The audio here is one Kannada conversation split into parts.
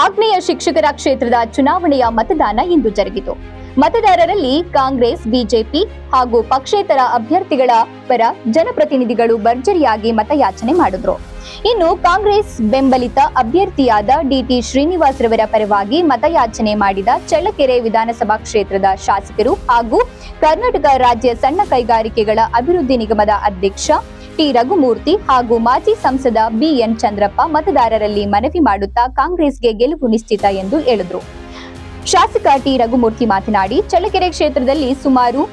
ಆಗ್ನೇಯ ಶಿಕ್ಷಕರ ಕ್ಷೇತ್ರದ ಚುನಾವಣೆಯ ಮತದಾನ ಇಂದು ಜರುಗಿತು. ಮತದಾರರಲ್ಲಿ ಕಾಂಗ್ರೆಸ್, ಬಿಜೆಪಿ ಹಾಗೂ ಪಕ್ಷೇತರ ಅಭ್ಯರ್ಥಿಗಳ ಪರ ಜನಪ್ರತಿನಿಧಿಗಳು ಭರ್ಜರಿಯಾಗಿ ಮತಯಾಚನೆ ಮಾಡಿದ್ರು. ಇನ್ನು ಕಾಂಗ್ರೆಸ್ ಬೆಂಬಲಿತ ಅಭ್ಯರ್ಥಿಯಾದ ಡಿಟಿ ಶ್ರೀನಿವಾಸ್ ರವರ ಪರವಾಗಿ ಮತಯಾಚನೆ ಮಾಡಿದ ಚಳ್ಳಕೆರೆ ವಿಧಾನಸಭಾ ಕ್ಷೇತ್ರದ ಶಾಸಕರು ಹಾಗೂ ಕರ್ನಾಟಕ ರಾಜ್ಯ ಸಣ್ಣ ಕೈಗಾರಿಕೆಗಳ ಅಭಿವೃದ್ಧಿ ನಿಗಮದ ಅಧ್ಯಕ್ಷ ಟಿ ರಘುಮೂರ್ತಿ ಹಾಗೂ ಮಾಜಿ ಸಂಸದ ಬಿಎನ್ ಚಂದ್ರಪ್ಪ ಮತದಾರರಲ್ಲಿ ಮನವಿ ಮಾಡುತ್ತಾ ಕಾಂಗ್ರೆಸ್ಗೆ ಗೆಲುವು ನಿಶ್ಚಿತ ಎಂದು ಹೇಳಿದ್ರು. ಶಾಸಕ ಟಿ ರಘುಮೂರ್ತಿ ಮಾತನಾಡಿ, ಚಳ್ಳಕೆರೆ ಕ್ಷೇತ್ರದಲ್ಲಿ ಸುಮಾರು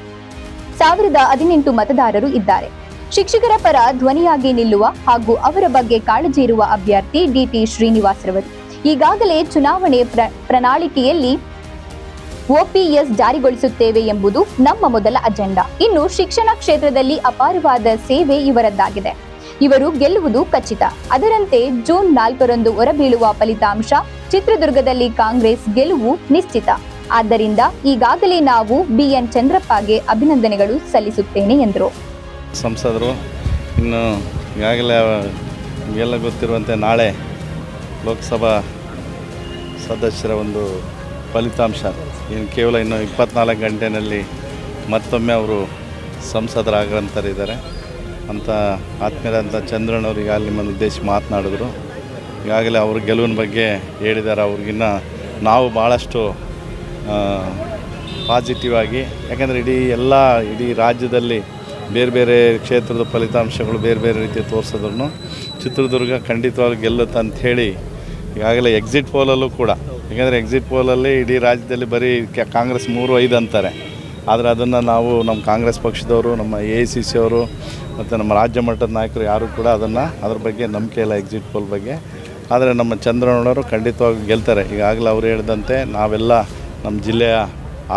ಸಾವಿರದ ಹದಿನೆಂಟು ಮತದಾರರು ಇದ್ದಾರೆ. ಶಿಕ್ಷಕರ ಪರ ಧ್ವನಿಯಾಗಿ ನಿಲ್ಲುವ ಹಾಗೂ ಅವರ ಬಗ್ಗೆ ಕಾಳಜಿ ಇರುವ ಅಭ್ಯರ್ಥಿ ಡಿಟಿ ಶ್ರೀನಿವಾಸ್ ರವರು. ಈಗಾಗಲೇ ಚುನಾವಣೆ ಪ್ರ- ಪ್ರಣಾಳಿಕೆಯಲ್ಲಿ ಒಪಿಎಸ್ ಜಾರಿಗೊಳಿಸುತ್ತೇವೆ ಎಂಬುದು ನಮ್ಮ ಮೊದಲ ಅಜೆಂಡಾ. ಇನ್ನು ಶಿಕ್ಷಣ ಕ್ಷೇತ್ರದಲ್ಲಿ ಅಪಾರವಾದ ಸೇವೆ ಇವರದ್ದಾಗಿದೆ. ಇವರು ಗೆಲ್ಲುವುದು ಖಚಿತ. ಅದರಂತೆ ಜೂನ್ ನಾಲ್ಕರಂದು ಹೊರಬೀಳುವ ಫಲಿತಾಂಶ ಚಿತ್ರದುರ್ಗದಲ್ಲಿ ಕಾಂಗ್ರೆಸ್ ಗೆಲುವು ನಿಶ್ಚಿತ. ಆದ್ದರಿಂದ ಈಗಾಗಲೇ ನಾವು ಬಿಎನ್ ಚಂದ್ರಪ್ಪಗೆ ಅಭಿನಂದನೆಗಳು ಸಲ್ಲಿಸುತ್ತೇನೆ ಎಂದರು. ಸಂಸದರು, ಇನ್ನು ಈಗಾಗಲೇ ಎಲ್ಲ ಗೊತ್ತಿರುವಂತೆ ನಾಳೆ ಲೋಕಸಭಾ ಸದಸ್ಯರ ಒಂದು ಫಲಿತಾಂಶ. ಇನ್ನು ಕೇವಲ ಇನ್ನು ಇಪ್ಪತ್ನಾಲ್ಕು ಗಂಟೆಯಲ್ಲಿ ಮತ್ತೊಮ್ಮೆ ಅವರು ಸಂಸದರಾಗಂತರಿದ್ದಾರೆ ಅಂತ ಆತ್ಮೀಯರಂಥ ಚಂದ್ರಣ್ಣವ್ರು ಈಗಾಗಲೇ ನಿಮ್ಮನ್ನು ಉದ್ದೇಶಿಸಿ ಮಾತನಾಡಿದ್ರು. ಈಗಾಗಲೇ ಅವ್ರ ಗೆಲುವಿನ ಬಗ್ಗೆ ಹೇಳಿದ್ದಾರೆ. ಅವ್ರಿಗಿನ್ನ ನಾವು ಭಾಳಷ್ಟು ಪಾಸಿಟಿವ್ ಆಗಿ, ಯಾಕಂದರೆ ಇಡೀ ಎಲ್ಲ ಇಡೀ ರಾಜ್ಯದಲ್ಲಿ ಬೇರೆ ಬೇರೆ ಕ್ಷೇತ್ರದ ಫಲಿತಾಂಶಗಳು ಬೇರೆ ಬೇರೆ ರೀತಿ ತೋರಿಸಿದ್ರು ಚಿತ್ರದುರ್ಗ ಖಂಡಿತವಾಗಿ ಗೆಲ್ಲುತ್ತೆ ಹೇಳಿ ಈಗಾಗಲೇ ಎಕ್ಸಿಟ್ ಪೋಲಲ್ಲೂ ಕೂಡ ಯಾಕಂದರೆ ಎಕ್ಸಿಟ್ ಪೋಲಲ್ಲಿ ಇಡೀ ರಾಜ್ಯದಲ್ಲಿ ಬರೀ ಕಾಂಗ್ರೆಸ್ ಮೂರು ಐದು ಅಂತಾರೆ. ಆದರೆ ಅದನ್ನು ನಾವು ನಮ್ಮ ಕಾಂಗ್ರೆಸ್ ಪಕ್ಷದವರು, ನಮ್ಮ ಎ ಐ ಸಿ ಸಿ ಅವರು ಮತ್ತು ನಮ್ಮ ರಾಜ್ಯ ಮಟ್ಟದ ನಾಯಕರು ಯಾರೂ ಕೂಡ ಅದನ್ನು ಅದ್ರ ಬಗ್ಗೆ ನಂಬಿಕೆ ಇಲ್ಲ ಎಕ್ಸಿಟ್ ಪೋಲ್ ಬಗ್ಗೆ. ಆದರೆ ನಮ್ಮ ಚಂದ್ರನವರು ಖಂಡಿತವಾಗಿ ಗೆಲ್ತಾರೆ. ಈಗಾಗಲೇ ಅವರು ಹೇಳಿದಂತೆ ನಾವೆಲ್ಲ ನಮ್ಮ ಜಿಲ್ಲೆಯ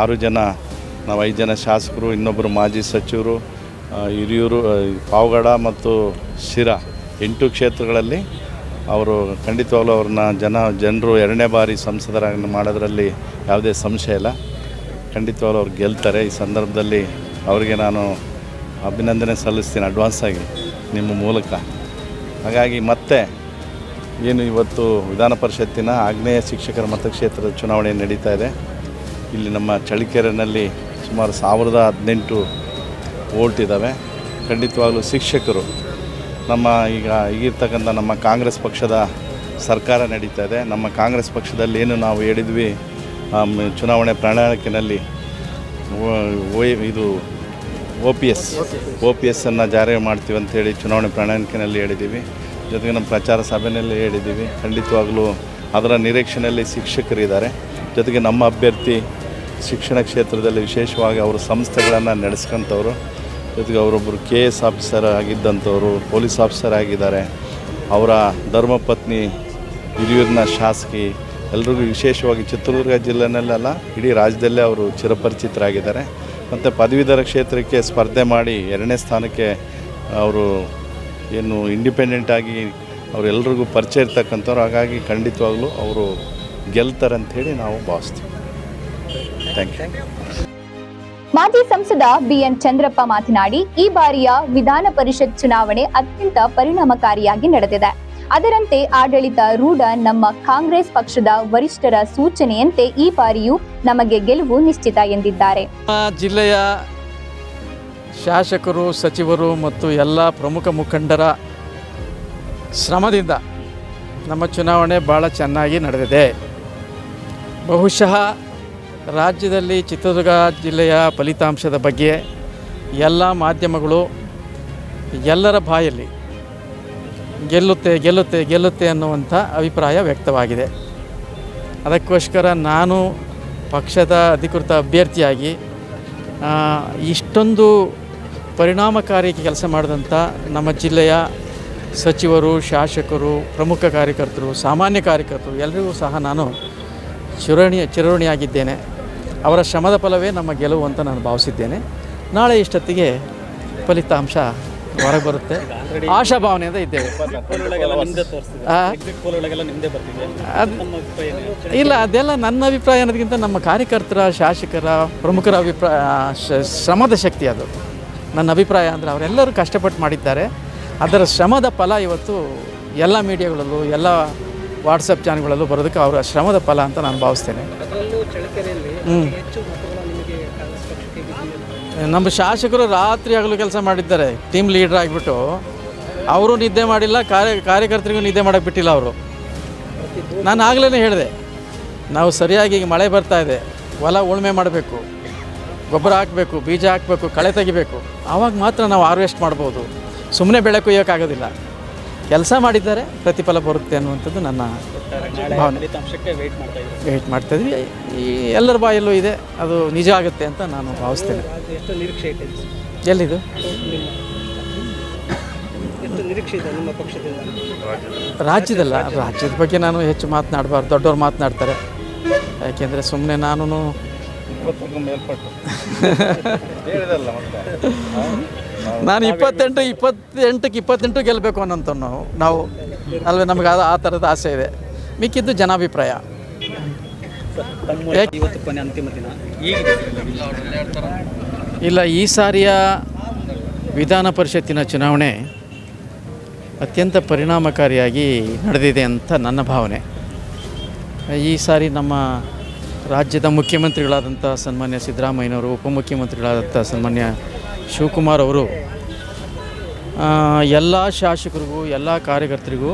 ಆರು ಜನ, ನಾವು ಐದು ಜನ ಶಾಸಕರು ಇನ್ನೊಬ್ಬರು ಮಾಜಿ ಸಚಿವರು ಹಿರಿಯೂರು ಪಾವಗಡ ಮತ್ತು ಶಿರಾ ಎಂಟು ಕ್ಷೇತ್ರಗಳಲ್ಲಿ ಅವರು ಖಂಡಿತವಾಗ್ಲೂ ಅವ್ರನ್ನ ಜನ, ಜನರು ಎರಡನೇ ಬಾರಿ ಸಂಸದರಾಗಿ ಮಾಡೋದರಲ್ಲಿ ಯಾವುದೇ ಸಂಶಯ ಇಲ್ಲ. ಖಂಡಿತವಾಗ್ಲೂ ಅವ್ರು ಗೆಲ್ತಾರೆ. ಈ ಸಂದರ್ಭದಲ್ಲಿ ಅವರಿಗೆ ನಾನು ಅಭಿನಂದನೆ ಸಲ್ಲಿಸ್ತೀನಿ ಅಡ್ವಾನ್ಸ್ ಆಗಿ ನಿಮ್ಮ ಮೂಲಕ. ಹಾಗಾಗಿ ಮತ್ತೆ ಏನು ಇವತ್ತು ವಿಧಾನ ಪರಿಷತ್ತಿನ ಆಗ್ನೇಯ ಶಿಕ್ಷಕರ ಮತಕ್ಷೇತ್ರದ ಚುನಾವಣೆ ನಡೀತಾ ಇದೆ. ಇಲ್ಲಿ ನಮ್ಮ ಚಳಿಕೆರೆನಲ್ಲಿ ಸುಮಾರು ಸಾವಿರದ ಹದಿನೆಂಟು ವೋಲ್ಟ್ ಇದ್ದಾವೆ ಖಂಡಿತವಾಗ್ಲೂ ಶಿಕ್ಷಕರು ನಮ್ಮ ಈಗ ಈಗಿರ್ತಕ್ಕಂಥ ನಮ್ಮ ಕಾಂಗ್ರೆಸ್ ಪಕ್ಷದ ಸರ್ಕಾರ ನಡೀತಾ ಇದೆ. ನಮ್ಮ ಕಾಂಗ್ರೆಸ್ ಪಕ್ಷದಲ್ಲಿ ಏನು ನಾವು ಹೇಳಿದ್ವಿ ಚುನಾವಣೆ ಪ್ರಣಾಳಿಕೆಯಲ್ಲಿ ಇದು O P S O P ಎಸ್ಸನ್ನು ಜಾರಿ ಮಾಡ್ತೀವಿ ಅಂತೇಳಿ ಚುನಾವಣೆ ಪ್ರಣಾಳಿಕೆಯಲ್ಲಿ ಹೇಳಿದ್ದೀವಿ. ಜೊತೆಗೆ ನಮ್ಮ ಪ್ರಚಾರ ಸಭೆಯಲ್ಲಿ ಹೇಳಿದ್ದೀವಿ. ಖಂಡಿತವಾಗಲೂ ಅದರ ನಿರೀಕ್ಷೆಯಲ್ಲಿ ಶಿಕ್ಷಕರಿದ್ದಾರೆ. ಜೊತೆಗೆ ನಮ್ಮ ಅಭ್ಯರ್ಥಿ ಶಿಕ್ಷಣ ಕ್ಷೇತ್ರದಲ್ಲಿ ವಿಶೇಷವಾಗಿ ಅವರು ಸಂಸ್ಥೆಗಳನ್ನು ನಡೆಸ್ಕೊಂಥವ್ರು ಜೊತೆಗೆ ಅವರೊಬ್ಬರು ಕೆ ಎಸ್ ಆಫೀಸರ್ ಆಗಿದ್ದಂಥವರು, ಪೊಲೀಸ್ ಆಫೀಸರ್ ಆಗಿದ್ದಾರೆ. ಅವರ ಧರ್ಮಪತ್ನಿ ಹಿರಿಯೂರಿನ ಶಾಸಕಿ, ಎಲ್ರಿಗೂ ವಿಶೇಷವಾಗಿ ಚಿತ್ರದುರ್ಗ ಜಿಲ್ಲೆನಲ್ಲೆಲ್ಲ ಇಡೀ ರಾಜ್ಯದಲ್ಲೇ ಅವರು ಚಿರಪರಿಚಿತರಾಗಿದ್ದಾರೆ. ಮತ್ತು ಪದವೀಧರ ಕ್ಷೇತ್ರಕ್ಕೆ ಸ್ಪರ್ಧೆ ಮಾಡಿ ಎರಡನೇ ಸ್ಥಾನಕ್ಕೆ ಅವರು ಏನು ಇಂಡಿಪೆಂಡೆಂಟ್ ಆಗಿ ಅವರೆಲ್ರಿಗೂ ಪರಿಚಯ ಇರ್ತಕ್ಕಂಥವ್ರು. ಹಾಗಾಗಿ ಖಂಡಿತವಾಗ್ಲೂ ಅವರು ಗೆಲ್ತಾರೆ ಅಂಥೇಳಿ ನಾವು ಭಾವಿಸ್ತೀವಿ. ಥ್ಯಾಂಕ್ ಯು ಮಾಜಿ ಸಂಸದ ಬಿಎನ್ ಚಂದ್ರಪ್ಪ ಮಾತನಾಡಿ, ಈ ಬಾರಿಯ ವಿಧಾನ ಪರಿಷತ್ ಚುನಾವಣೆ ಅತ್ಯಂತ ಪರಿಣಾಮಕಾರಿಯಾಗಿ ನಡೆದಿದೆ. ಅದರಂತೆ ಆಡಳಿತ ರೂಢ ನಮ್ಮ ಕಾಂಗ್ರೆಸ್ ಪಕ್ಷದ ವರಿಷ್ಠರ ಸೂಚನೆಯಂತೆ ಈ ಬಾರಿಯೂ ನಮಗೆ ಗೆಲುವು ನಿಶ್ಚಿತ ಎಂದಿದ್ದಾರೆ. ಜಿಲ್ಲೆಯ ಶಾಸಕರು, ಸಚಿವರು ಮತ್ತು ಎಲ್ಲ ಪ್ರಮುಖ ಮುಖಂಡರ ಶ್ರಮದಿಂದ ನಮ್ಮ ಚುನಾವಣೆ ಭಾಳ ಚೆನ್ನಾಗಿ ನಡೆದಿದೆ. ಬಹುಶಃ ರಾಜ್ಯದಲ್ಲಿ ಚಿತ್ರದುರ್ಗ ಜಿಲ್ಲೆಯ ಫಲಿತಾಂಶದ ಬಗ್ಗೆ ಎಲ್ಲ ಮಾಧ್ಯಮಗಳು ಎಲ್ಲರ ಬಾಯಲ್ಲಿ ಗೆಲ್ಲುತ್ತೆ ಗೆಲ್ಲುತ್ತೆ ಗೆಲ್ಲುತ್ತೆ ಅನ್ನುವಂಥ ಅಭಿಪ್ರಾಯ ವ್ಯಕ್ತವಾಗಿದೆ. ಅದಕ್ಕೋಸ್ಕರ ನಾನು ಪಕ್ಷದ ಅಧಿಕೃತ ಅಭ್ಯರ್ಥಿಯಾಗಿ ಇಷ್ಟೊಂದು ಪರಿಣಾಮಕಾರಿ ಕೆಲಸ ಮಾಡಿದಂಥ ನಮ್ಮ ಜಿಲ್ಲೆಯ ಸಚಿವರು, ಶಾಸಕರು, ಪ್ರಮುಖ ಕಾರ್ಯಕರ್ತರು, ಸಾಮಾನ್ಯ ಕಾರ್ಯಕರ್ತರು ಎಲ್ಲರಿಗೂ ಸಹ ನಾನು ಚಿರಣಿ ಚಿರೋಣಿಯಾಗಿದ್ದೇನೆ ಅವರ ಶ್ರಮದ ಫಲವೇ ನಮ್ಮ ಗೆಲುವು ಅಂತ ನಾನು ಭಾವಿಸಿದ್ದೇನೆ. ನಾಳೆ ಇಷ್ಟೊತ್ತಿಗೆ ಫಲಿತಾಂಶ ಹೊರಗೆ ಬರುತ್ತೆ. ಆಶಾಭಾವನೆಯಿಂದ ಇದ್ದೇವೆ. ಇಲ್ಲ, ಅದೆಲ್ಲ ನನ್ನ ಅಭಿಪ್ರಾಯ ಅನ್ನೋದಕ್ಕಿಂತ ನಮ್ಮ ಕಾರ್ಯಕರ್ತರ, ಶಾಸಕರ ಪ್ರಮುಖರ ಅಭಿಪ್ರಾಯ ಶ್ರಮದ ಶಕ್ತಿ ಅದು. ನನ್ನ ಅಭಿಪ್ರಾಯ ಅಂದರೆ ಅವರೆಲ್ಲರೂ ಕಷ್ಟಪಟ್ಟು ಮಾಡಿದ್ದಾರೆ. ಅದರ ಶ್ರಮದ ಫಲ ಇವತ್ತು ಎಲ್ಲ ಮೀಡಿಯಾಗಳಲ್ಲೂ, ಎಲ್ಲ ವಾಟ್ಸಪ್ ಚಾನಲ್ಗಳಲ್ಲೂ ಬರೋದಕ್ಕೆ ಅವರ ಶ್ರಮದ ಫಲ ಅಂತ ನಾನು ಭಾವಿಸ್ತೇನೆ. ನಮ್ಮ ಶಾಸಕರು ರಾತ್ರಿ ಆಗಲು ಕೆಲಸ ಮಾಡಿದ್ದಾರೆ. ಟೀಮ್ ಲೀಡರ್ ಆಗಿಬಿಟ್ಟು. ಅವರು ನಿದ್ದೆ ಮಾಡಿಲ್ಲ, ಕಾರ್ಯ, ಕಾರ್ಯಕರ್ತರಿಗೂ ನಿದ್ದೆ ಮಾಡೋಕ್ಕೆ ಬಿಟ್ಟಿಲ್ಲ ಅವರು. ನಾನು ಆಗಲೇ ಹೇಳಿದೆ, ನಾವು ಸರಿಯಾಗಿ ಈಗ ಮಳೆ ಬರ್ತಾ ಇದೆ, ಹೊಲ ಉಳುಮೆ ಮಾಡಬೇಕು, ಗೊಬ್ಬರ ಹಾಕಬೇಕು, ಬೀಜ ಹಾಕಬೇಕು, ಕಳೆ ತೆಗಿಬೇಕು. ಆವಾಗ ಮಾತ್ರ ನಾವು ಹಾರ್ವೆಸ್ಟ್ ಮಾಡ್ಬೋದು. ಸುಮ್ಮನೆ ಬೆಳೆ ಕೊಯ್ಯೋಕ್ಕಾಗೋದಿಲ್ಲ ಕೆಲಸ ಮಾಡಿದ್ದಾರೆ ಪ್ರತಿಫಲ ಬರುತ್ತೆ ಅನ್ನುವಂಥದ್ದು ನನ್ನ ಭಾವನೆ. ವೇಟ್ ವೆಯ್ಟ್ ಮಾಡ್ತಾ ಇದ್ವಿ. ಈ ಎಲ್ಲರ ಬಾಯಲ್ಲೂ ಇದೆ ಅದು ನಿಜ ಆಗುತ್ತೆ ಅಂತ ನಾನು ಭಾವಿಸ್ತೇನೆ. ಎಲ್ಲಿದು? ರಾಜ್ಯದಲ್ಲ ರಾಜ್ಯದ ಬಗ್ಗೆ ನಾನು ಹೆಚ್ಚು ಮಾತನಾಡಬಾರ್ದು ದೊಡ್ಡವ್ರು ಮಾತನಾಡ್ತಾರೆ. ಯಾಕೆಂದರೆ ಸುಮ್ಮನೆ ನಾನು ಮೇಲ್ಪಟ್ಟು. ನಾನು ಇಪ್ಪತ್ತೆಂಟು ಇಪ್ಪತ್ತೆಂಟಕ್ಕೆ ಇಪ್ಪತ್ತೆಂಟು ಗೆಲ್ಲಬೇಕು ಅನ್ನೋಂಥ ನಾವು ನಾವು ಅಲ್ವೇ ನಮಗೆ ಅದು ಆ ಥರದ ಆಸೆ ಇದೆ. ಮಿಕ್ಕಿದ್ದು ಜನಾಭಿಪ್ರಾಯ. ತಮ್ಮ ಇವತ್ತು ಕೊನೆ ಅಂತಿಮ ದಿನ. ಹೇಗಿದೆ. ಇಲ್ಲ ಈ ಸಾರಿಯ ವಿಧಾನ ಪರಿಷತ್ತಿನ ಚುನಾವಣೆ ಅತ್ಯಂತ ಪರಿಣಾಮಕಾರಿಯಾಗಿ ನಡೆದಿದೆ ಅಂತ ನನ್ನ ಭಾವನೆ. ಈ ಸಾರಿ ನಮ್ಮ ರಾಜ್ಯದ ಮುಖ್ಯಮಂತ್ರಿಗಳಾದಂಥ ಸನ್ಮಾನ್ಯ ಸಿದ್ದರಾಮಯ್ಯನವರು, ಉಪಮುಖ್ಯಮಂತ್ರಿಗಳಾದಂಥ ಸನ್ಮಾನ್ಯ ಶಿವಕುಮಾರ್ ಅವರು ಎಲ್ಲ ಶಾಸಕರಿಗೂ, ಎಲ್ಲ ಕಾರ್ಯಕರ್ತರಿಗೂ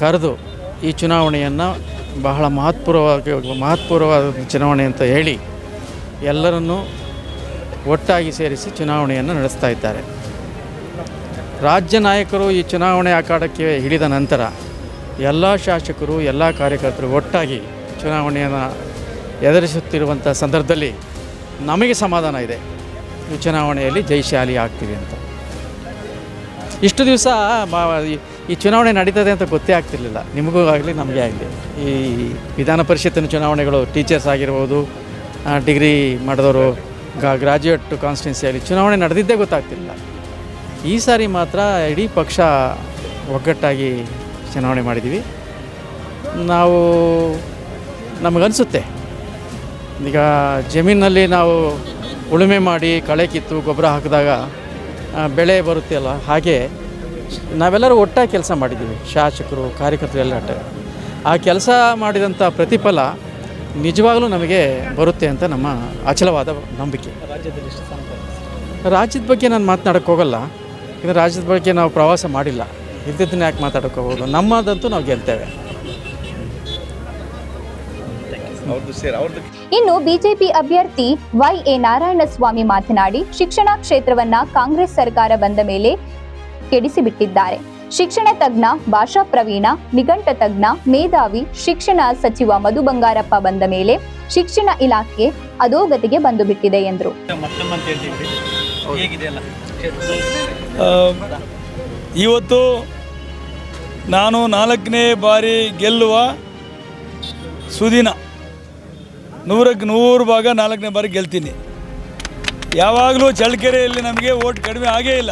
ಕರೆದು ಈ ಚುನಾವಣೆಯನ್ನು ಬಹಳ ಮಹತ್ವವಾಗಿ ಮಹತ್ವವಾದ ಚುನಾವಣೆ ಅಂತ ಹೇಳಿ ಎಲ್ಲರನ್ನೂ ಒಟ್ಟಾಗಿ ಸೇರಿಸಿ ಚುನಾವಣೆಯನ್ನು ನಡೆಸ್ತಾ ಇದ್ದಾರೆ. ರಾಜ್ಯ ನಾಯಕರು ಈ ಚುನಾವಣೆ ಅಖಾಡಕ್ಕೆ ಹಿಡಿದ ನಂತರ ಎಲ್ಲ ಶಾಸಕರು, ಎಲ್ಲ ಕಾರ್ಯಕರ್ತರು ಒಟ್ಟಾಗಿ ಚುನಾವಣೆಯನ್ನು ಎದುರಿಸುತ್ತಿರುವಂಥ ಸಂದರ್ಭದಲ್ಲಿ ನಮಗೆ ಸಮಾಧಾನ ಇದೆ. ಈ ಚುನಾವಣೆಯಲ್ಲಿ ಜಯಶಾಲಿ ಆಗ್ತೀವಿ ಅಂತ. ಇಷ್ಟು ದಿವಸ ಈ ಚುನಾವಣೆ ನಡೀತದೆ ಅಂತ ಗೊತ್ತೇ ಆಗ್ತಿರ್ಲಿಲ್ಲ. ನಿಮಗೂ ಆಗಲಿ, ನಮಗೆ ಆಗಲಿ. ಈ ವಿಧಾನ ಪರಿಷತ್ತಿನ ಚುನಾವಣೆಗಳು ಟೀಚರ್ಸ್ ಆಗಿರ್ಬೋದು ಡಿಗ್ರಿ ಮಾಡಿದವರು ಗ್ರಾಜ್ಯುಯೇಟ್ ಕಾನ್ಸ್ಟಿಟ್ಯೂನ್ಸಿಯಲ್ಲಿ ಚುನಾವಣೆ ನಡೆದಿದ್ದೇ ಗೊತ್ತಾಗ್ತಿಲ್ಲ ಈ ಸಾರಿ ಮಾತ್ರ ಇಡೀ ಪಕ್ಷ ಒಗ್ಗಟ್ಟಾಗಿ ಚುನಾವಣೆ ಮಾಡಿದ್ದೀವಿ ನಾವು ನಮಗನ್ಸುತ್ತೆ. ಈಗ ಜಮೀನಲ್ಲಿ ನಾವು ಉಳುಮೆ ಮಾಡಿ ಕಳೆ ಕಿತ್ತು ಗೊಬ್ಬರ ಹಾಕಿದಾಗ ಬೆಳೆ ಬರುತ್ತೆ ಅಲ್ಲ ಹಾಗೆ ನಾವೆಲ್ಲರೂ ಒಟ್ಟಾಗಿ ಕೆಲಸ ಮಾಡಿದ್ದೀವಿ ಶಾಸಕರು ಕಾರ್ಯಕರ್ತರು ಎಲ್ಲ. ಆ ಕೆಲಸ ಮಾಡಿದಂಥ ಪ್ರತಿಫಲ ನಿಜವಾಗಲೂ ನಮಗೆ ಬರುತ್ತೆ ಅಂತ ನಮ್ಮ ಅಚಲವಾದ ನಂಬಿಕೆ? ರಾಜ್ಯದ ಬಗ್ಗೆ ನಾನು ಮಾತನಾಡೋಕ್ಕೆ ಹೋಗಲ್ಲ ಯಾಕಂದರೆ ರಾಜ್ಯದ ಬಗ್ಗೆ ನಾವು ಪ್ರವಾಸ ಮಾಡಿಲ್ಲ. ಇದ್ದದನ್ನ ಯಾಕೆ ಮಾತಾಡೋಕ್ಕೆ ಹೋಗೋದು? ನಮ್ಮದಂತೂ ನಾವು ಗೆಲ್ತೇವೆ. ಇನ್ನು ಬಿಜೆಪಿ ಅಭ್ಯರ್ಥಿ ವೈ ಎ ನಾರಾಯಣಸ್ವಾಮಿ ಮಾತನಾಡಿ ಶಿಕ್ಷಣ ಕ್ಷೇತ್ರವನ್ನ ಕಾಂಗ್ರೆಸ್ ಸರ್ಕಾರ ಬಂದ ಮೇಲೆ ಕೆಡಿಸಿಬಿಟ್ಟಿದ್ದಾರೆ. ಶಿಕ್ಷಣ ತಜ್ಞ ಭಾಷಾ ಪ್ರವೀಣ ನಿಘಂಟ ತಜ್ಞ ಮೇಧಾವಿ ಶಿಕ್ಷಣ ಸಚಿವ ಮಧು ಬಂಗಾರಪ್ಪ ಬಂದ ಮೇಲೆ ಶಿಕ್ಷಣ ಇಲಾಖೆ ಅಧೋಗತಿಗೆ ಬಂದು ಬಿಟ್ಟಿದೆ ಎಂದರು ಇವತ್ತು ನಾನು ನಾಲ್ಕನೇ ಬಾರಿ ಗೆಲ್ಲುವ ಸುದಿನ ನೂರಕ್ಕೆ ನೂರು ಭಾಗ ನಾಲ್ಕನೇ ಬಾರಿ ಗೆಲ್ತೀನಿ. ಯಾವಾಗಲೂ ಚಳ್ಳಕೆರೆಯಲ್ಲಿ ನಮಗೆ ಓಟ್ ಕಡಿಮೆ ಆಗೇ ಇಲ್ಲ.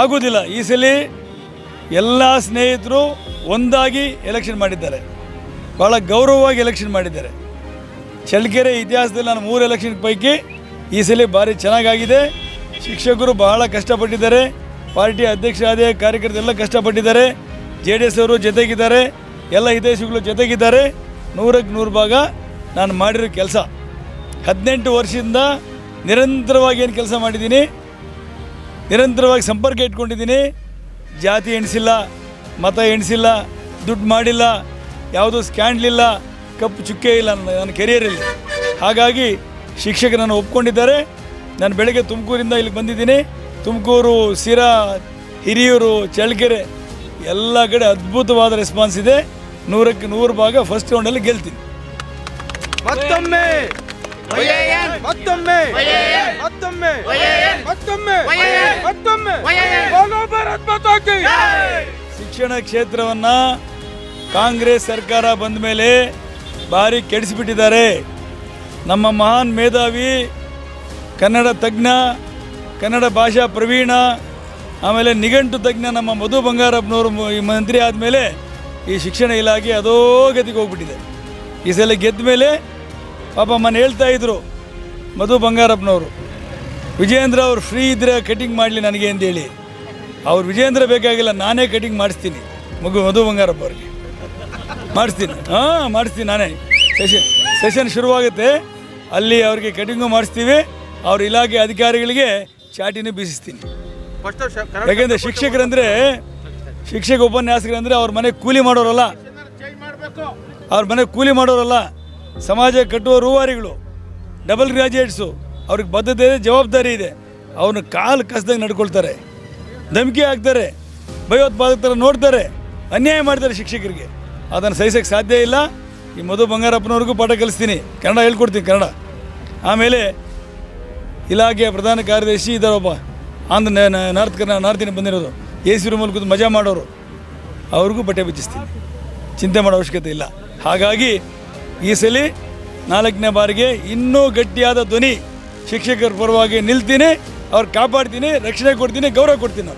ಆಗೋದಿಲ್ಲ. ಈ ಸಲ ಎಲ್ಲ ಸ್ನೇಹಿತರು ಒಂದಾಗಿ ಎಲೆಕ್ಷನ್ ಮಾಡಿದ್ದಾರೆ. ಭಾಳ ಗೌರವವಾಗಿ ಎಲೆಕ್ಷನ್ ಮಾಡಿದ್ದಾರೆ. ಚಳ್ಳಕೆರೆ ಇತಿಹಾಸದಲ್ಲಿ ನಾನು ಮೂರು ಎಲೆಕ್ಷನ್ ಪೈಕಿ ಈ ಸಲ ಭಾರಿ ಚೆನ್ನಾಗಾಗಿದೆ. ಶಿಕ್ಷಕರು ಬಹಳ ಕಷ್ಟಪಟ್ಟಿದ್ದಾರೆ. ಪಾರ್ಟಿ ಅಧ್ಯಕ್ಷ ಆದ ಕಾರ್ಯಕರ್ತರು ಎಲ್ಲ ಕಷ್ಟಪಟ್ಟಿದ್ದಾರೆ. ಜೆ ಡಿ ಎಸ್ ಅವರು ಜೊತೆಗಿದ್ದಾರೆ. ಎಲ್ಲ ಹಿತೈಷಿಗಳು ಜೊತೆಗಿದ್ದಾರೆ. ನೂರಕ್ಕೆ ನೂರು ಭಾಗ ನಾನು ಮಾಡಿರೋ ಕೆಲಸ. ಹದಿನೆಂಟು ವರ್ಷದಿಂದ ನಿರಂತರವಾಗಿ ಏನು ಕೆಲಸ ಮಾಡಿದ್ದೀನಿ? ನಿರಂತರವಾಗಿ ಸಂಪರ್ಕ ಇಟ್ಕೊಂಡಿದ್ದೀನಿ. ಜಾತಿ ಎಣಿಸಿಲ್ಲ, ಮತ ಎಣಿಸಿಲ್ಲ, ದುಡ್ಡು ಮಾಡಿಲ್ಲ, ಯಾವುದೂ ಸ್ಕ್ಯಾಂಡ್ಲಿಲ್ಲ ಕಪ್ಪು ಚುಕ್ಕೆ ಇಲ್ಲ ನನ್ನ ನನ್ನ ಕೆರಿಯರಲ್ಲಿ ಹಾಗಾಗಿ ಶಿಕ್ಷಕರನ್ನು ಒಪ್ಕೊಂಡಿದ್ದಾರೆ. ನಾನು ಬೆಳಗ್ಗೆ ತುಮಕೂರಿಂದ ಇಲ್ಲಿಗೆ ಬಂದಿದ್ದೀನಿ. ತುಮಕೂರು ಸಿರಾ ಹಿರಿಯೂರು, ಚಳ್ಳಕೆರೆ, ಎಲ್ಲ ಕಡೆ ಅದ್ಭುತವಾದ ರೆಸ್ಪಾನ್ಸ್ ಇದೆ. ನೂರಕ್ಕೆ ನೂರು ಭಾಗ ಫಸ್ಟ್ ರೌಂಡಲ್ಲಿ ಗೆಲ್ತೀನಿ. ಮತ್ತೊಮ್ಮೆ. ಮತ್ತೊಮ್ಮೆ. ಮತ್ತೊಮ್ಮೆ. ಮತ್ತೊಮ್ಮೆ. ಮತ್ತೊಮ್ಮೆ. ಶಿಕ್ಷಣ ಕ್ಷೇತ್ರವನ್ನ ಕಾಂಗ್ರೆಸ್ ಸರ್ಕಾರ ಬಂದ ಮೇಲೆ ಭಾರಿ ಕೆಡಿಸಿಬಿಟ್ಟಿದ್ದಾರೆ. ನಮ್ಮ ಮಹಾನ್ ಮೇಧಾವಿ ಕನ್ನಡ ತಜ್ಞ ಕನ್ನಡ ಭಾಷಾ ಪ್ರವೀಣ ಆಮೇಲೆ ನಿಘಂಟು ತಜ್ಞ ನಮ್ಮ ಮಧು ಬಂಗಾರಪ್ಪನವರು ಈ ಮಂತ್ರಿ ಆದಮೇಲೆ ಈ ಶಿಕ್ಷಣ ಇಲಾಖೆ ಅದೋ ಗತಿಗೆ ಹೋಗ್ಬಿಟ್ಟಿದೆ. ಈ ಸಲ ಗೆದ್ದ ಮೇಲೆ ಪಾಪ ಮನೆ ಹೇಳ್ತಾ ಇದ್ರು. ಮಧು ಬಂಗಾರಪ್ಪನವರು. ವಿಜೇಂದ್ರ ಅವರು ಫ್ರೀ ಇದ್ದರೆ ಕಟಿಂಗ್ ಮಾಡಲಿ ನನಗೆ ಅಂತೇಳಿ ಅವ್ರು ವಿಜೇಂದ್ರ ಬೇಕಾಗಿಲ್ಲ, ನಾನೇ ಕಟಿಂಗ್ ಮಾಡಿಸ್ತೀನಿ. ಮಗು ಮಧು ಬಂಗಾರಪ್ಪ ಅವ್ರಿಗೆ ಮಾಡಿಸ್ತೀನಿ. ಹಾಂ, ಮಾಡಿಸ್ತೀನಿ ನಾನೇ. ಸೆಷನ್ ಸೆಷನ್ ಶುರುವಾಗುತ್ತೆ. ಅಲ್ಲಿ ಅವ್ರಿಗೆ ಕಟಿಂಗು ಮಾಡಿಸ್ತೀವಿ. ಅವ್ರ ಇಲಾಖೆ ಅಧಿಕಾರಿಗಳಿಗೆ ಚಾಟಿನೂ ಬೀಸಿಸ್ತೀನಿ. ಯಾಕೆಂದರೆ ಶಿಕ್ಷಕರಂದರೆ, ಶಿಕ್ಷಕ ಉಪನ್ಯಾಸಕರಂದರೆ ಅವ್ರ ಮನೆ ಕೂಲಿ ಮಾಡೋರಲ್ಲ. ಅವ್ರ ಮನೆ ಕೂಲಿ ಮಾಡೋರಲ್ಲ. ಸಮಾಜ ಕಟ್ಟುವ ರೂವಾರಿಗಳು ಡಬಲ್ ಗ್ರಾಜುಯೇಟ್ಸು ಅವ್ರಿಗೆ ಬದ್ಧತೆ ಇದೆ, ಜವಾಬ್ದಾರಿ ಇದೆ. ಅವ್ರನ್ನ ಕಾಲು ಕಸ್ದಂಗೆ ನಡ್ಕೊಳ್ತಾರೆ. ಧಮಕಿ ಹಾಕ್ತಾರೆ ಭಯೋತ್ಪಾದಕರ ನೋಡ್ತಾರೆ, ಅನ್ಯಾಯ ಮಾಡ್ತಾರೆ ಶಿಕ್ಷಕರಿಗೆ. ಅದನ್ನು ಸಹಿಸೋಕ್ಕೆ ಸಾಧ್ಯ ಇಲ್ಲ. ಈ ಮಧು ಬಂಗಾರಪ್ಪನವ್ರಿಗೂ ಪಾಠ ಕಲಿಸ್ತೀನಿ. ಕನ್ನಡ ಹೇಳ್ಕೊಡ್ತೀನಿ, ಕನ್ನಡ. ಆಮೇಲೆ ಇಲಾಖೆಯ ಪ್ರಧಾನ ಕಾರ್ಯದರ್ಶಿ ಇದ್ದಾರೆ ಒಬ್ಬ. ಆಂಧ್ರ ನಾರ್ತ್ ಕರ್ನಾ, ನಾರ್ತಿನ ಬಂದಿರೋದು. ಎ ಸಿ ರೂಮಲ್ಲಿ ಕೂತು ಮಜಾ ಮಾಡೋರು. ಅವ್ರಿಗೂ ಬಟ್ಟೆ ಬಿಚ್ಚಿಸ್ತೀನಿ. ಚಿಂತೆ ಮಾಡೋ ಅವಶ್ಯಕತೆ ಇಲ್ಲ. ಹಾಗಾಗಿ ಈ ಸಲ ನಾಲ್ಕನೇ ಬಾರಿಗೆ ಇನ್ನೂ ಗಟ್ಟಿಯಾದ ಧ್ವನಿ ಶಿಕ್ಷಕರ ಪರವಾಗಿ ನಿಲ್ತೀನಿ ಅವ್ರು ಕಾಪಾಡ್ತೀನಿ ರಕ್ಷಣೆ ಕೊಡ್ತೀನಿ ಗೌರವ ಕೊಡ್ತೀನಿ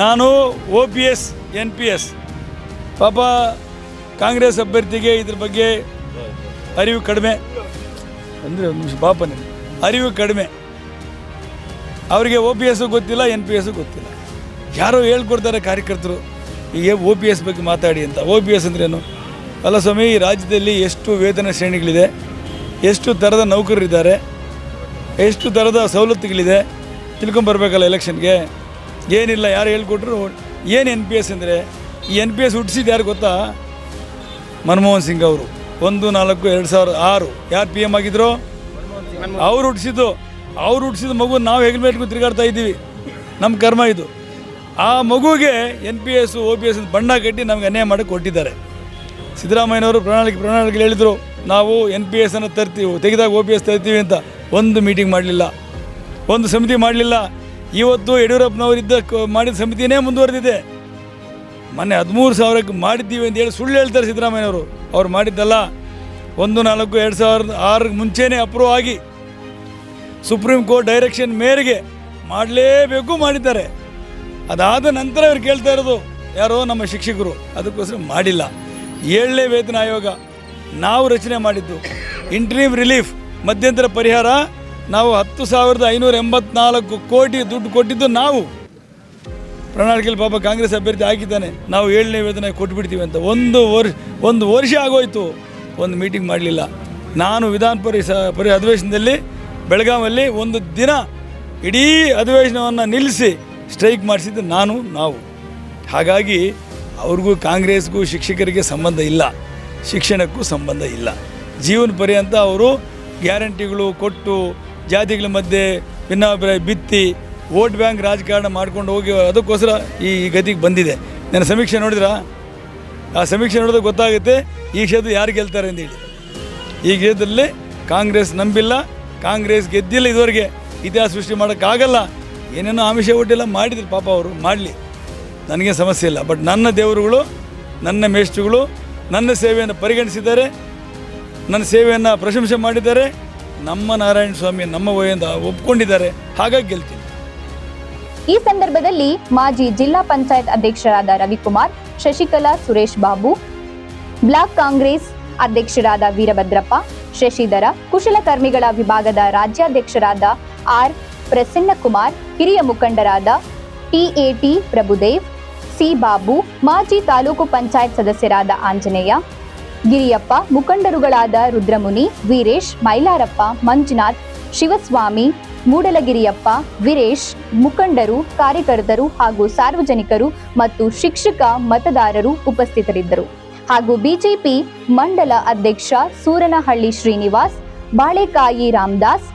ನಾನು. O P S N P S. ಪಾಪ ಕಾಂಗ್ರೆಸ್ ಅಭ್ಯರ್ಥಿಗೆ ಇದ್ರ ಬಗ್ಗೆ ಅರಿವು ಕಡಿಮೆ. ಅಂದರೆ ಒಂದು ನಿಮಿಷ ಅರಿವು ಕಡಿಮೆ. ಅವರಿಗೆ ಒ ಪಿ ಎಸ್ಸು ಗೊತ್ತಿಲ್ಲ ಎನ್ ಪಿ ಎಸ್ಸು ಗೊತ್ತಿಲ್ಲ. ಯಾರೋ ಹೇಳ್ಕೊಡ್ತಾರೆ ಕಾರ್ಯಕರ್ತರು. ಈಗ ಒ ಪಿ ಎಸ್ ಬಗ್ಗೆ ಮಾತಾಡಿ ಅಂತ. ಒ ಪಿ ಎಸ್ ಅಂದ್ರೇನು ಅಲ್ಲ ಸ್ವಾಮಿ, ಈ ರಾಜ್ಯದಲ್ಲಿ ಎಷ್ಟು ವೇತನ ಶ್ರೇಣಿಗಳಿದೆ, ಎಷ್ಟು ಥರದ ನೌಕರರಿದ್ದಾರೆ, ಎಷ್ಟು ಥರದ ಸವಲತ್ತುಗಳಿದೆ ತಿಳ್ಕೊಂಬರ್ಬೇಕಲ್ಲ ಎಲೆಕ್ಷನ್ಗೆ. ಏನಿಲ್ಲ, ಯಾರು ಹೇಳ್ಕೊಟ್ರು, ಏನು ಎನ್ ಪಿ ಎಸ್ ಅಂದರೆ, ಈ ಎನ್ ಪಿ ಎಸ್ ಹುಟ್ಟಿಸಿದ್ದು ಯಾರು ಗೊತ್ತಾ? ಮನಮೋಹನ್ ಸಿಂಗ್ ಅವರು. ಒಂದು, ನಾಲ್ಕು, ಎರಡು ಸಾವಿರದ ಆರು. ಯಾರು ಪಿ ಎಂ ಆಗಿದ್ರು? ಅವ್ರು ಹುಟ್ಟಿಸಿದ್ದು ಅವ್ರು ಹುಟ್ಟಿಸಿದ ಮಗು ನಾವು ಹೆಗಲ್ ಮೇಟ್ಕೊಂಡು ತಿರುಗಾಡ್ತಾ ಇದ್ದೀವಿ. ನಮ್ಮ ಕರ್ಮ ಇದು. ಆ ಮಗುಗೆ N P S O P S ಬಣ್ಣ ಕಟ್ಟಿ ನಮಗೆ ಅನ್ಯಾಯ ಮಾಡಿ ಕೊಟ್ಟಿದ್ದಾರೆ. ಸಿದ್ದರಾಮಯ್ಯನವರು ಪ್ರಣಾಳಿಕೆ ಪ್ರಣಾಳಿಕೆ ಹೇಳಿದರು, ನಾವು ಎನ್ ಪಿ ಎಸ್ ಅನ್ನು ತರ್ತೀವಿ, ತೆಗೆದಾಗ ಓ ಪಿ ಎಸ್ ತರ್ತೀವಿ ಅಂತ ಒಂದು ಮೀಟಿಂಗ್ ಮಾಡಲಿಲ್ಲ. ಒಂದು ಸಮಿತಿ ಮಾಡಲಿಲ್ಲ. ಇವತ್ತು ಯಡಿಯೂರಪ್ಪನವರಿದ್ದ ಮಾಡಿದ ಸಮಿತಿನೇ ಮುಂದುವರೆದಿದೆ. ಮೊನ್ನೆ ಹದಿಮೂರು ಸಾವಿರಕ್ಕೆ ಮಾಡಿದ್ದೀವಿ ಅಂತ ಹೇಳಿ ಸುಳ್ಳು ಹೇಳ್ತಾರೆ ಸಿದ್ದರಾಮಯ್ಯನವರು. ಅವ್ರು ಮಾಡಿದ್ದಲ್ಲ, ಒಂದು, ನಾಲ್ಕು, ಎರಡು ಸಾವಿರದ ಆರಕ್ಕೆ ಮುಂಚೆನೇ ಅಪ್ರೂವ್ ಆಗಿ ಸುಪ್ರೀಂ ಕೋರ್ಟ್ ಡೈರೆಕ್ಷನ್ ಮೇರೆಗೆ ಮಾಡಲೇಬೇಕು ಮಾಡಿದ್ದಾರೆ. ಅದಾದ ನಂತರ ಇವ್ರು ಕೇಳ್ತಾ ಇರೋದು, ಯಾರೋ ನಮ್ಮ ಶಿಕ್ಷಕರು, ಅದಕ್ಕೋಸ್ಕರ ಮಾಡಿಲ್ಲ. ಏಳನೇ ವೇತನ ಆಯೋಗ, ನಾವು ರಚನೆ ಮಾಡಿದ್ದು. ಇಂಟ್ರೀಮ್ ರಿಲೀಫ್ ಮಧ್ಯಂತರ ಪರಿಹಾರ, ನಾವು ಹತ್ತು ಸಾವಿರದ ಐನೂರ ಎಂಬತ್ನಾಲ್ಕು ಕೋಟಿ ದುಡ್ಡು ಕೊಟ್ಟಿದ್ದು ನಾವು. ಪ್ರಣಾಳಿಕೆಯಲ್ಲಿ ಪಾಪ ಕಾಂಗ್ರೆಸ್ ಅಭ್ಯರ್ಥಿ ಹಾಕಿದ್ದಾನೆ ನಾವು ಏಳನೇ ವೇತನ ಕೊಟ್ಬಿಡ್ತೀವಿ ಅಂತ. ಒಂದು ವರ್ಷ ಒಂದು ವರ್ಷ ಆಗೋಯ್ತು. ಒಂದು ಮೀಟಿಂಗ್ ಮಾಡಲಿಲ್ಲ. ನಾನು ವಿಧಾನ ಪರಿಸ ಪರಿ ಅಧಿವೇಶನದಲ್ಲಿ, ಬೆಳಗಾವಲ್ಲಿ ಒಂದು ದಿನ ಇಡೀ ಅಧಿವೇಶನವನ್ನು ನಿಲ್ಲಿಸಿ ಸ್ಟ್ರೈಕ್ ಮಾಡಿಸಿದ್ದು ನಾನು, ನಾವು. ಹಾಗಾಗಿ ಅವ್ರಿಗೂ ಕಾಂಗ್ರೆಸ್ಗೂ ಶಿಕ್ಷಕರಿಗೆ ಸಂಬಂಧ ಇಲ್ಲ. ಶಿಕ್ಷಣಕ್ಕೂ ಸಂಬಂಧ ಇಲ್ಲ. ಜೀವನ ಪರ್ಯಂತ ಅವರು ಗ್ಯಾರಂಟಿಗಳು ಕೊಟ್ಟು ಜಾತಿಗಳ ಮಧ್ಯೆ ಭಿನ್ನಾಭಿಪ್ರಾಯ ಬಿತ್ತಿ ವೋಟ್ ಬ್ಯಾಂಕ್ ರಾಜಕಾರಣ ಮಾಡ್ಕೊಂಡು ಹೋಗಿ ಅದಕ್ಕೋಸ್ಕರ ಈ ಗತಿಗೆ ಬಂದಿದೆ. ನನ್ನ ಸಮೀಕ್ಷೆ ನೋಡಿದ್ರಾ? ಆ ಸಮೀಕ್ಷೆ ನೋಡಿದ್ರೆ ಗೊತ್ತಾಗುತ್ತೆ ಈ ಕ್ಷೇತ್ರ ಯಾರು ಗೆಲ್ತಾರೆ ಅಂತ ಹೇಳಿ. ಈ ಕ್ಷೇತ್ರದಲ್ಲಿ ಕಾಂಗ್ರೆಸ್ ನಂಬಿಲ್ಲ, ಕಾಂಗ್ರೆಸ್ ಗೆದ್ದಿಲ್ಲ ಇದುವರೆಗೆ. ಇತಿಹಾಸ ಸೃಷ್ಟಿ ಮಾಡೋಕ್ಕಾಗಲ್ಲ. ಏನೇನೋ ಆಮಿಷ ಒಡ್ಡಿಲ್ಲ ಮಾಡಿದ್ರು ಪಾಪ ಅವರು, ಮಾಡಲಿ. ನನಗೆ ಸಮಸ್ಯೆ ಇಲ್ಲ. ಬಟ್ ನನ್ನ ದೇವರುಗಳು, ನನ್ನ ಮೇಷ್ಟ್ರುಗಳು, ನನ್ನ ಸೇವೆಯನ್ನು ಪರಿಗಣಿಸಿದ್ದಾರೆ, ನನ್ನ ಸೇವೆಯನ್ನು ಪ್ರಶಂಸೆ ಮಾಡಿದ್ದಾರೆ, ನಮ್ಮ ನಾರಾಯಣ ಸ್ವಾಮಿ ನಮ್ಮ ವಯಿಂದ ಒಪ್ಕೊಂಡಿದ್ದಾರೆ, ಹಾಗಾಗಿ ಗೆಲ್ತೀನಿ. ಈ ಸಂದರ್ಭದಲ್ಲಿ ಮಾಜಿ ಜಿಲ್ಲಾ ಪಂಚಾಯತ್ ಅಧ್ಯಕ್ಷರಾದ ರವಿಕುಮಾರ್, ಶಶಿಕಲಾ ಸುರೇಶ್ ಬಾಬು, ಬ್ಲಾಕ್ ಕಾಂಗ್ರೆಸ್ ಅಧ್ಯಕ್ಷರಾದ ವೀರಭದ್ರಪ್ಪ, ಶಶಿಧರ ಕುಶಲಕರ್ಮಿಗಳ ವಿಭಾಗದ ರಾಜ್ಯಾಧ್ಯಕ್ಷರಾದ ಆರ್ ಪ್ರಸನ್ನಕುಮಾರ್, ಹಿರಿಯ ಮುಖಂಡರಾದ ಟಿಎಟಿ ಪ್ರಭುದೇವ್, ಸಿ ಬಾಬು, ಮಾಜಿ ತಾಲೂಕು ಪಂಚಾಯತ್ ಸದಸ್ಯರಾದ ಆಂಜನೇಯ, ಗಿರಿಯಪ್ಪ, ಮುಖಂಡರುಗಳಾದ ರುದ್ರಮುನಿ, ವೀರೇಶ್, ಮೈಲಾರಪ್ಪ, ಮಂಜುನಾಥ್, ಶಿವಸ್ವಾಮಿ, ಮೂಡಲಗಿರಿಯಪ್ಪ, ವೀರೇಶ್, ಮುಖಂಡರು, ಕಾರ್ಯಕರ್ತರು ಹಾಗೂ ಸಾರ್ವಜನಿಕರು ಮತ್ತು ಶಿಕ್ಷಕ, ಮತದಾರರು ಉಪಸ್ಥಿತರಿದ್ದರು. ಹಾಗೂ ಬಿಜೆಪಿ ಮಂಡಲ ಅಧ್ಯಕ್ಷ ಸೂರನಹಳ್ಳಿ ಶ್ರೀನಿವಾಸ್, ಬಾಳೆಕಾಯಿ ರಾಮದಾಸ್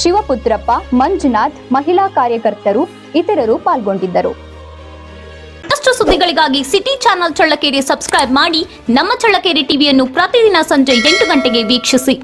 ಶಿವಪುತ್ರಪ್ಪ, ಮಂಜುನಾಥ್, ಮಹಿಳಾ ಕಾರ್ಯಕರ್ತರು, ಇತರರು ಪಾಲ್ಗೊಂಡಿದ್ದರು. ಮತ್ತಷ್ಟು ಸುದ್ದಿಗಳಿಗಾಗಿ ಸಿಟಿ ಚಾನೆಲ್ ಚಳ್ಳಕೆರೆ ಸಬ್ಸ್ಕ್ರೈಬ್ ಮಾಡಿ ನಮ್ಮ ಚಳ್ಳಕೆರೆ ಟಿವಿಯನ್ನು ಪ್ರತಿದಿನ ಸಂಜೆ ಎಂಟು ಗಂಟೆಗೆ ವೀಕ್ಷಿಸಿ.